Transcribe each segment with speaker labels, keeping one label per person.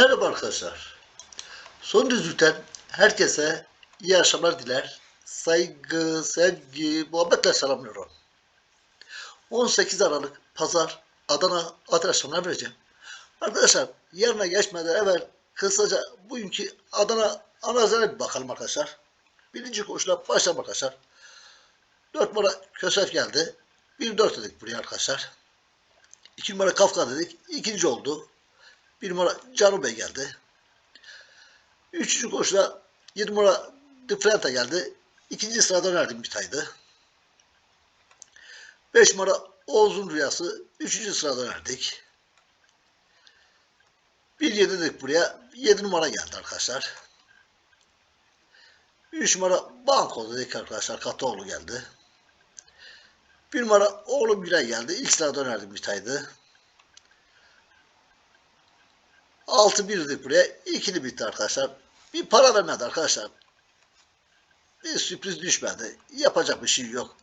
Speaker 1: Merhaba arkadaşlar. Son düzlükten herkese iyi akşamlar diler. Saygı, sevgi, muhabbetle selamlıyorum. 18 Aralık Pazar Adana adreslerine vereceğim. Arkadaşlar yarına geçmeden evvel kısaca bugünkü Adana analizine bir bakalım arkadaşlar. Birinci koşula başlayalım arkadaşlar. 4 numara Kösef geldi. 1-4 dedik buraya arkadaşlar. 2 numara Kafka dedik. İkinci oldu. Bir numara Canu Bey geldi. Üçüncü koşuda 7 numara Differente geldi. İkinci sırada verdim bir taydı. 5 numara Oğuz'un Rüyası. Üçüncü sırada verdik. 1-7 dedik buraya. 7 numara geldi arkadaşlar. 3 numara Banko dedik arkadaşlar. Katoğlu geldi. 1 numara Oğlum Gülay geldi. İlk sırada önerdim bir taydı. 6 birdik buraya. İkili bitti arkadaşlar. Bir para vermedi arkadaşlar. Bir sürpriz düşmedi. Yapacak bir şey yok.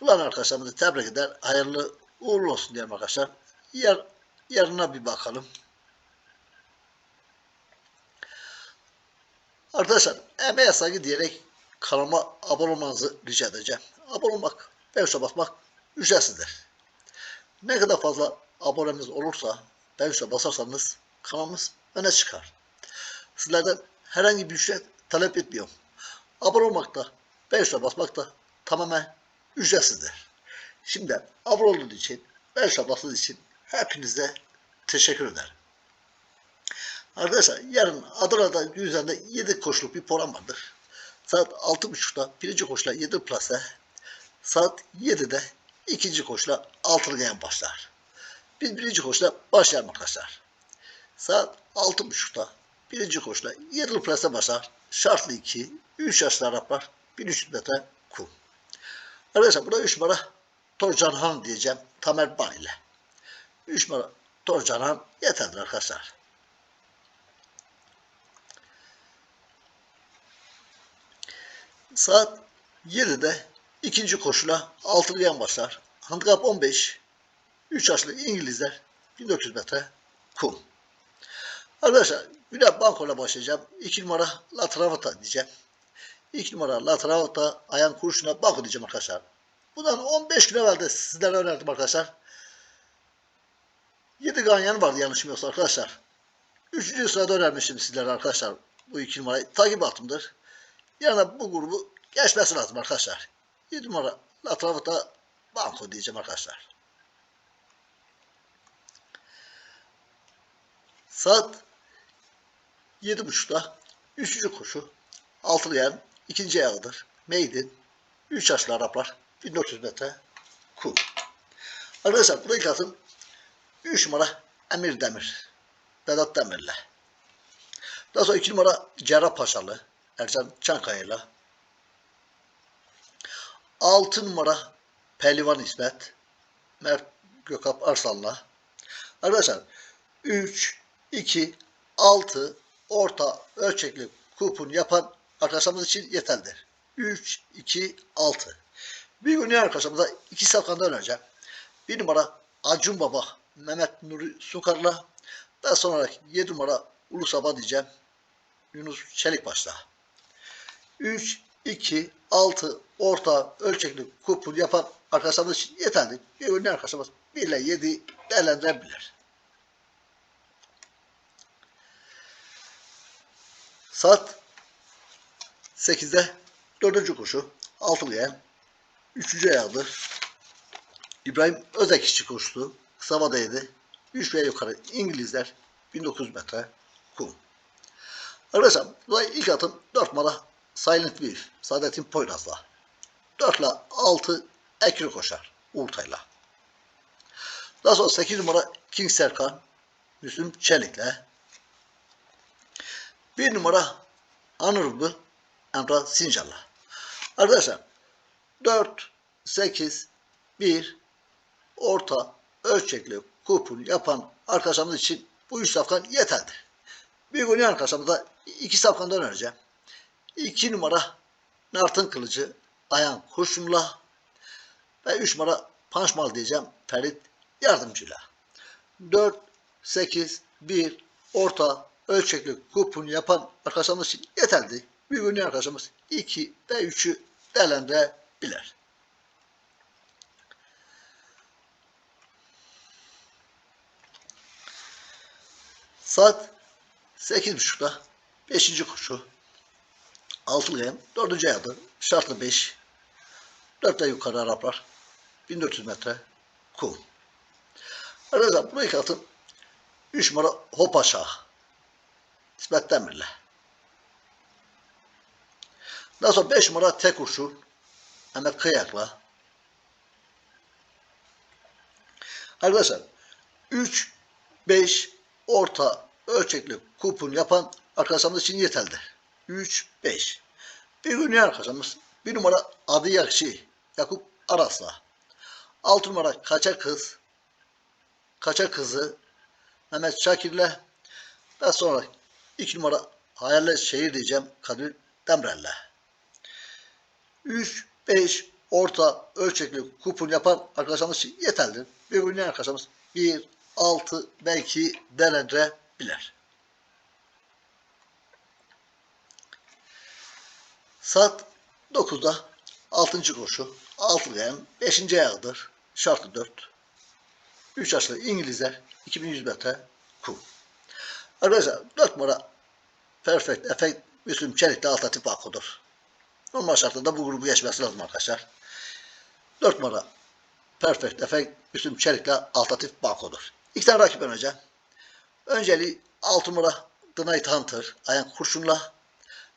Speaker 1: Bulan arkadaşlarımızı tebrik eder. Hayırlı uğurlu olsun diyelim arkadaşlar. Yar, yarına bir bakalım. Arkadaşlar emeğe saygı diyerek kanalıma abone olmanızı rica edeceğim. Abone olmak, beğenişe basmak ücretsizdir. Ne kadar fazla abonemiz olursa, beğenişe basarsanız kanalımız öne çıkar. Sizlerden herhangi bir ücret talep etmiyorum. Abone olmak da, beğenişe basmak da tamamen ücretsizdir. Şimdi abone olduğunuz için, beğenişe bastığınız için hepinize teşekkür ederim. Arkadaşlar yarın Adana'da yüzende 7 koşuluk bir program vardır. Saat 6.30'da birinci koşula 7 plase, saat 7'de ikinci koşula altılı gayan başlar. Biz birinci koşula başlayalım arkadaşlar. Saat 6.30'da birinci koşula 7 plase başlar. Şartlı 2, 3 yaşlı Araplar, 1300 metre kum. Arkadaşlar burada 3 numara Torcan Han diyeceğim Tamer Ban ile. 3 numara Torcan Han yeterdir arkadaşlar. Saat 7'de ikinci koşula altılı yan başlar. Handikap 15. 3 yaşlı İngilizler 1400 metre kum. Arkadaşlar Gülen Banko'la başlayacağım. 2 numara La Travata diyeceğim. 2 numara La Travata ayağın kurşuna Banko diyeceğim arkadaşlar. Bundan 15 gün evvel de sizlere önerdim arkadaşlar. 7 ganyan vardı yanlışım yoksa arkadaşlar. Üçüncü sırada önermiştim sizlere arkadaşlar. Bu iki numarayı takip altımdır. Yani bu grubu geçmesi lazım arkadaşlar. 7 numara La Travata Banko diyeceğim arkadaşlar. Saat 7.30'da üçüncü koşu altılı yan ikinci ayağıdır. Maiden 3 yaşlı Araplar 1400 metre kum. Arkadaşlar bu ilk atım 3 numara Emir Demir. Vedat Demir'le. Daha sonra 2 numara Cerrahpaşalı Ercan Çankaya'yla. 6 numara Pehlivan İsmet Mert Gökap Arslan'la. Arkadaşlar 3, 2, 6 orta ölçekli kupon yapan arkadaşlarımız için yeterlidir. 3, 2, 6. Bir gün arkadaşlarımıza iki safkanda önereceğim. Bir numara Acun Baba Mehmet Nuri Sukar'la daha sonra 7 numara Ulu Sabah diyeceğim. Yunus Çelikbaş'la. 3, 2, 6 orta ölçekli kupon yapan arkadaşlarımız için yeterli. Bir gün arkadaşlarımız 1 ile 7 değerlendirebilir. Saat 8'de dördüncü koşu. Altılı yen. Üçüncü ayağıdır. İbrahim Özek işçi koştu. Kısa vadaydı. 3 ve yukarı İngilizler 1900 metre kum. Arkadaşlar bu ilk atım 4 numara Silent Beef. Saadettin Poyraz'la. 4 ile 6 ekri koşar. Urtayla. Daha sonra 8 numara King Serkan. Müslüm Çelik'le. 1 numara Honorable Emrah Sincan'la. Arkadaşlar 4, 8, 1 orta ölçekli kupon yapan arkadaşlarımız için bu üç safkan yeterlidir. Bir gün arkadaşlarımıza iki safkanda önereceğim. 2 numara Nartın Kılıcı Ayhan Kurşun'la ve 3 numara Panşmal diyeceğim Ferit Yardımcı'yla. 4, 8, 1 orta ölçekli kupon yapan arkadaşlarımız için yeterli. Bir gün arkadaşımız 2 ve 3'ü değerlendirebilir. Saat 8.30'da 5. koşu. Altılı yem, 4. ayağı, şartlı 5. 4'te yukarı Araplar. 1400 metre kum. Arkadaşlar bu iki atın 3 numara hop aşağı. İsmet Demir'le. Daha sonra 5 numara tek kurşun. Mehmet Kıyak'la. Arkadaşlar 3, 5 orta ölçekli kupon yapan arkadaşlarımız için yeterlidir. 3, 5. Bir gün arkadaşlarımız bir numara adı Yakşı Yakup Aras'la. 6 numara Kaçar Kız Kaçar Kızı Mehmet Şakir'le ve sonra 2 numara Hayaller Şehir diyeceğim Kadir Demirel'le. 3, 5 orta ölçekli kupon yapan arkadaşlarımız için yeterlidir. Bir gün arkadaşlarımız 1, 6 belki değerlendirebilir. Saat 9'da 6. koşu. 6 gen 5. ayağıdır. Şartı 4. 3 yaşlı İngilizler 2100 metre kum. Arkadaşlar 4 numara Perfect Effect Müslüm Çelik'te alternatif bankodur. Normal şartlarda bu grubu geçmesi lazım arkadaşlar. 4 numara Perfect Effect Müslüm Çelik'le alternatif bankodur. İki tane rakip önce. Önceliği 6 numara The Night Hunter Ayan Kurşun'la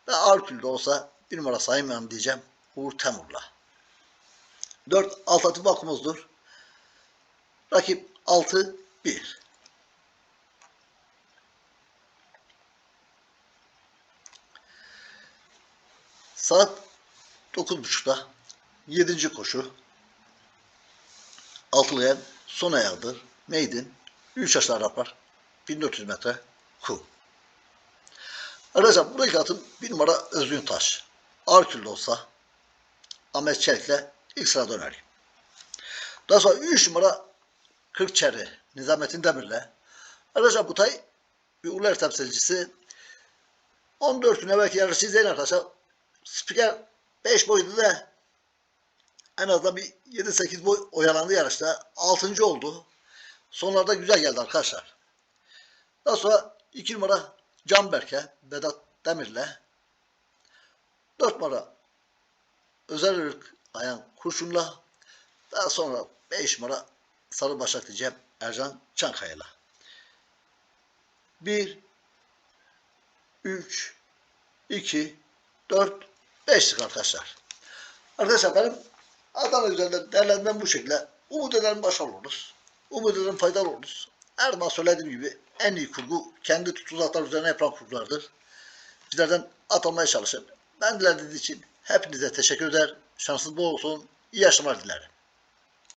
Speaker 1: ve ağır kilde olsa bir numara saymayalım diyeceğim Uğur Temur'la. 4 alternatif bankomuzdur. Rakip 6 1. Saat 9.30'da 7. koşu. Altılıyan son ayağıdır. Maiden 3 yaşlı Araplar 1400 metre kum. Arkadaşlar buradaki atın bir numara Özgün Taş. Kilde olsa Ahmet Çelik'le ilk sırada önereyim. Daha sonra 3 numara Kırkçeri Nizamettin Demir'le. Arkadaşlar bu tay bir Uler temsilcisi 14 gün evvelki yarışı izleyin arkadaşlar. Spiker 5 boydu da en azından bir 7-8 boy oyalandı yarışta. 6. oldu. Sonlarda güzel geldi arkadaşlar. Daha sonra 2 numara Canberk'e Vedat Demir'le 4 numara Özel Ürk Ayan Kurşun'la daha sonra 5 numara Sarı Başak diyeceğim Ercan Çankaya'la. 1 3 2 4 5'lik arkadaşlar. Arkadaşlar benim Adana üzerinde değerlendirmem bu şekilde. Umut ederim başarılı oluruz. Umut ederim faydalı oluruz. Her zaman söylediğim gibi en iyi kurgu kendi tutuzaklar üzerine yapılan kurgulardır. Bizlerden atılmaya çalışın. Ben dilediğiniz için hepinize teşekkür eder. Şansınız bol olsun. İyi yaşamlar dilerim.